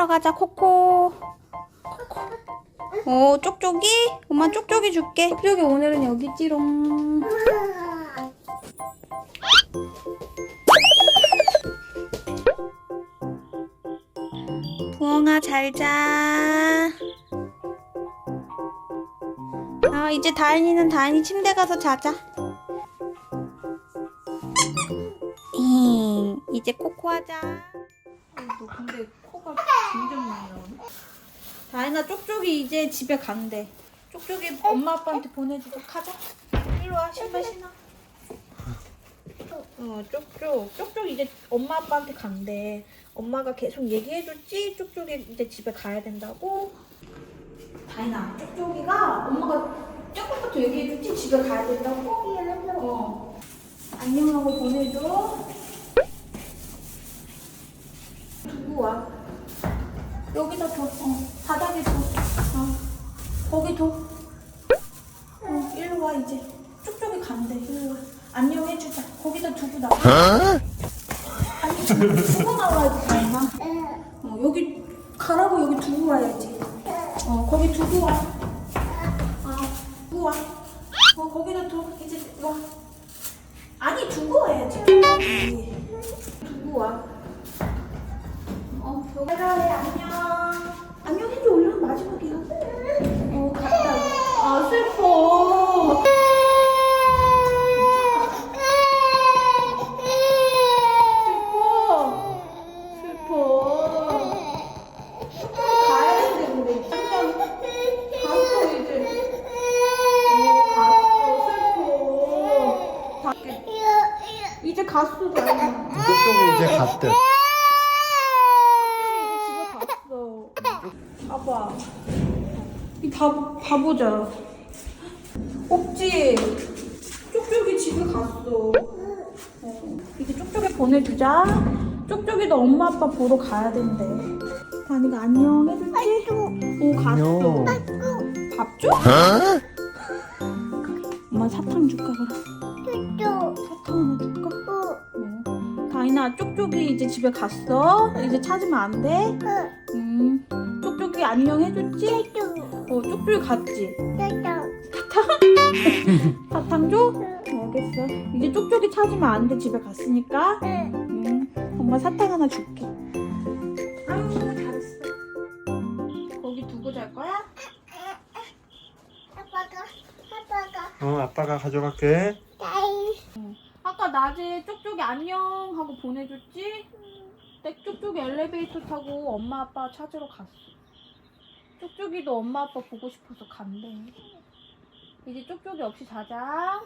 하러 가자 코코. 코코. 오 쪽쪽이? 엄마 쪽쪽이 줄게. 쪽쪽이 오늘은 여기 있지롱. 부엉아 잘자. 아 이제 다인이는 다인이 침대 가서 자자. 이 이제 코코 하자. 너 근데 코가 점점 많이 나오네 다인아 쪽쪽이 이제 집에 간대. 쪽쪽이 엄마 아빠한테 보내주도록 하자. 일로 와 신발 신어. 어 쪽쪽. 쪽쪽 이제 엄마 아빠한테 간대. 엄마가 계속 얘기해줬지? 쪽쪽이 이제 집에 가야 된다고? 다인아 쪽쪽이가 엄마가 조금부터 얘기해줬지? 집에 가야 된다고? 어. 안녕하고 보내줘 두고 와 여기다 둬. 어, 바닥에 둬. 어, 거기 둬. 어, 일로 와 이제. 쪽쪽이 간대. 일로 와. 안녕 해주자. 거기다 두고 나와 아니 두고 나와야지 다인아 어, 여기 가라고 여기 두고 와야지. 어 거기 두고 와. 아, 두고 와. 어, 거기다 둬. 이제 와. 아니, 두고 와야지. 두고 와. 어, 여기 가래 안녕. 안녕 해줘. 얼른 마지막이야. 어, 갔다. 아, 슬퍼. 슬퍼. 슬퍼. 가야 되는데, 근데 진짜 갔어, 이제. 어, 갔어, 슬퍼. 밖에. 이제 갔어, 다행이야. 쪽쪽이 이제 갔대. 이제 집에 갔어. 봐봐. 이 봐, 봐보자. 없지? 쪽쪽이 집에 갔어. 어, 이제 쪽쪽이 보내주자. 쪽쪽이도 엄마 아빠 보러 가야 된대. 다니가 안녕 해줄지? 오, 갔어. 안녕. 밥 줘? 엄마 사탕 줄까 그럼? 사탕 하나 줄까? 어. 다인아 쪽쪽이 이제 집에 갔어? 이제 찾으면 안 돼? 음 쪽쪽이 안녕 해줬지? 어 쪽쪽이 갔지? 사탕 줘? 알겠어 이제 쪽쪽이 찾으면 안 돼 집에 갔으니까 음 엄마 사탕 하나 줄게 아유 잘했어 거기 두고 잘 거야? 어, 아빠가 가져갈게. 아까 낮에 쪽쪽이 안녕 하고 보내줬지? 근데 쪽쪽이 엘리베이터 타고 엄마 아빠 찾으러 갔어. 쪽쪽이도 엄마 아빠 보고 싶어서 간대. 이제 쪽쪽이 없이 자자.